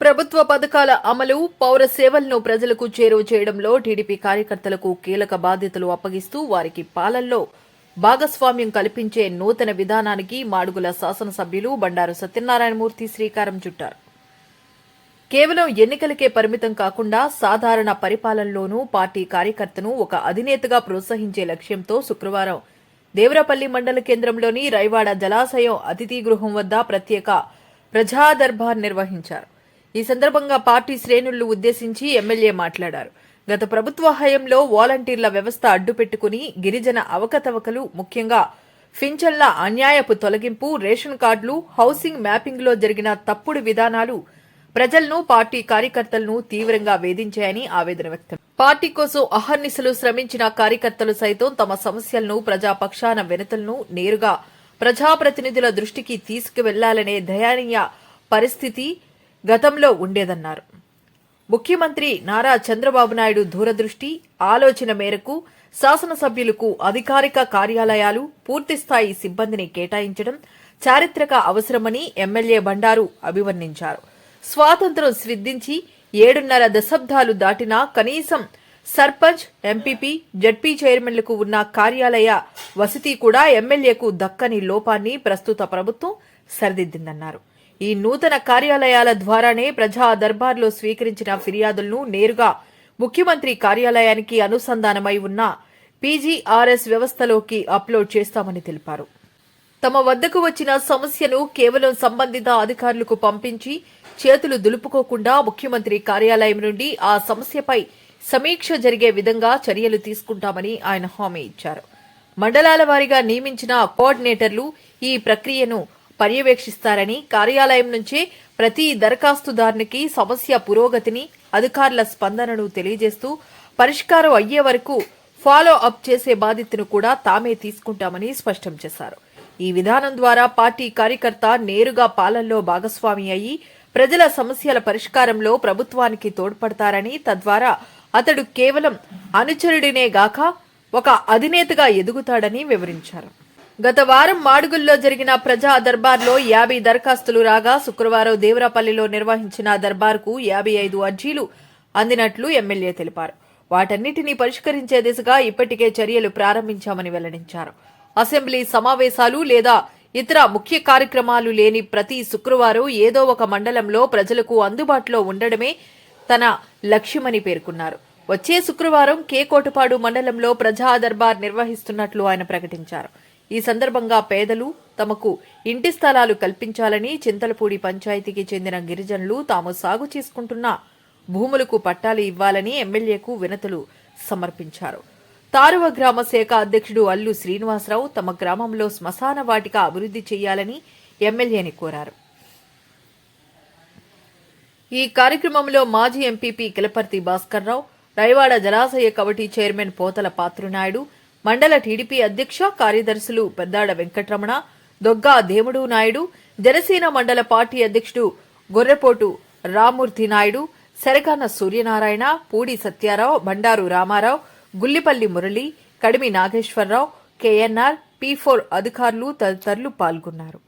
ప్రభుత్వ పథకాల అమలు పౌర సేవలను ప్రజలకు చేరువ చేయడంలో టీడీపీ కార్యకర్తలకు కీలక బాధ్యతలు అప్పగిస్తూ వారికి పాలనలో భాగస్వామ్యం కల్పించే నూతన విధానానికి మాడుగుల శాసనసభ్యులు బండారు సత్యనారాయణమూర్తి శ్రీకారం చుట్టారు. కేవలం ఎన్నికలకే పరిమితం కాకుండా సాధారణ పరిపాలనలోనూ పార్టీ కార్యకర్తను ఒక అధినేతగా ప్రోత్సహించే లక్ష్యంతో శుక్రవారం దేవరపల్లి మండల కేంద్రంలోని రైవాడ జలాశయం అతిథి గృహం వద్ద ప్రత్యేక ప్రజాదర్బార్ నిర్వహించారు. ఈ సందర్భంగా పార్టీ శ్రేణులను ఉద్దేశించి ఎమ్మెల్యే మాట్లాడారు. గత ప్రభుత్వ హయంలో వాలంటీర్ల వ్యవస్థ అడ్డుపెట్టుకుని గిరిజన అవకతవకలు ముఖ్యంగా ఫించన్ల అన్యాయపు తొలగింపు రేషన్ కార్డులు హౌసింగ్ మ్యాపింగ్లో జరిగిన తప్పుడు విధానాలు ప్రజలను పార్టీ కార్యకర్తలను తీవ్రంగా వేధించాయని ఆవేదన వ్యక్తం. పార్టీ కోసం అహర్నిశలు శ్రమించిన కార్యకర్తలు సైతం తమ సమస్యలను ప్రజాపక్షాన వినతులను నేరుగా ప్రజాప్రతినిధుల దృష్టికి తీసుకువెళ్ళాలనే దయనీయ పరిస్థితి గతంలో ఉండేదన్నారు. ముఖ్యమంత్రి నారా చంద్రబాబు నాయుడు దూరదృష్టి ఆలోచన మేరకు శాసనసభ్యులకు అధికారిక కార్యాలయాలు పూర్తిస్థాయి సిబ్బందిని కేటాయించడం చారిత్రక అవసరమని ఎమ్మెల్యే బండారు అభివర్ణించారు. స్వాతంత్ర్యం సిద్ధించి ఏడున్నర దశాబ్దాలు దాటినా కనీసం సర్పంచ్ ఎంపీపీ జడ్పీ చైర్మన్లకు ఉన్న కార్యాలయ వసతి కూడా ఎమ్మెల్యేకు దక్కని లోపాన్ని ప్రస్తుత ప్రభుత్వం సరిదిద్దిందన్నారు. ఈ నూతన కార్యాలయాల ద్వారానే ప్రజా దర్బార్లో స్వీకరించిన ఫిర్యాదులను నేరుగా ముఖ్యమంత్రి కార్యాలయానికి అనుసంధానమై ఉన్న పీజీఆర్ఎస్ వ్యవస్థలోకి అప్లోడ్ చేస్తామని తెలిపారు. తమ వద్దకు వచ్చిన సమస్యను కేవలం సంబంధిత అధికారులకు పంపించి చేతులు దులుపుకోకుండా ముఖ్యమంత్రి కార్యాలయం నుండి ఆ సమస్యపై సమీక్ష జరిగే విధంగా చర్యలు తీసుకుంటామని ఆయన హామీ ఇచ్చారు. మండలాల వారీగా నియమించిన కోఆర్డినేటర్లు ఈ ప్రక్రియను పర్యవేక్షిస్తారని కార్యాలయం నుంచే ప్రతి దరఖాస్తుదారునికి సమస్య పురోగతిని అధికారుల స్పందనను తెలియజేస్తూ పరిష్కారం అయ్యే వరకు ఫాలో అప్ చేసే బాధ్యతను కూడా తామే తీసుకుంటామని స్పష్టం చేశారు. ఈ విధానం ద్వారా పార్టీ కార్యకర్త నేరుగా పాలనలో భాగస్వామి అయి ప్రజల సమస్యల పరిష్కారంలో ప్రభుత్వానికి తోడ్పడతారని తద్వారా అతడు కేవలం అనుచరుడినే గాక ఒక అధినేతగా ఎదుగుతాడని వివరించారు. గత వారం మాడుగుల్లో జరిగిన ప్రజా దర్బార్లో యాభై దరఖాస్తులు రాగా శుక్రవారం దేవరాపల్లిలో నిర్వహించిన దర్బార్కు యాభై ఐదు అర్జీలు అందినట్లు ఎమ్మెల్యే తెలిపారు. వాటన్నిటినీ పరిష్కరించే దిశగా ఇప్పటికే చర్యలు ప్రారంభించామని వెల్లడించారు. అసెంబ్లీ సమావేశాలు లేదా ఇతర ముఖ్య కార్యక్రమాలు లేని ప్రతి శుక్రవారం ఏదో ఒక మండలంలో ప్రజలకు అందుబాటులో ఉండడమే తన లక్ష్యమని పేర్కొన్నారు. వచ్చే శుక్రవారం కే కోటపాడు మండలంలో ప్రజా దర్బార్ నిర్వహిస్తున్నట్లు ఆయన ప్రకటించారు. ఈ సందర్భంగా పేదలు తమకు ఇంటి స్థలాలు కల్పించాలని చింతలపూడి పంచాయతీకి చెందిన గిరిజనులు తాము సాగు చేసుకుంటున్న భూములకు పట్టాలు ఇవ్వాలని ఎమ్మెల్యేకు వినతులు సమర్పించారు. తారువ గ్రామ శాఖ అధ్యక్షుడు అల్లు శ్రీనివాసరావు తమ గ్రామంలో శ్మశాన వాటిక అభివృద్ధి చేయాలని ఎమ్మెల్యేని కోరారు. ఈ కార్యక్రమంలో మాజీ ఎంపీపీ కిలపర్తి భాస్కర్రావు రైవాడ జలాశయ కమిటీ చైర్మన్ పోతల పాత్రునాయుడు మండల టీడీపీ అధ్యక్ష కార్యదర్శులు పెద్దాడ వెంకటరమణ దొగ్గా దేముడు నాయుడు జనసేన మండల పార్టీ అధ్యక్షుడు Gorrepotu Ramurthy Naidu Seragana Suryanarayana Pudi Satyarao Bandaru Ramarao Gullipalli Murali Kadimi Nageswararao KNR P four అధికారులు తదితరులు పాల్గొన్నారు.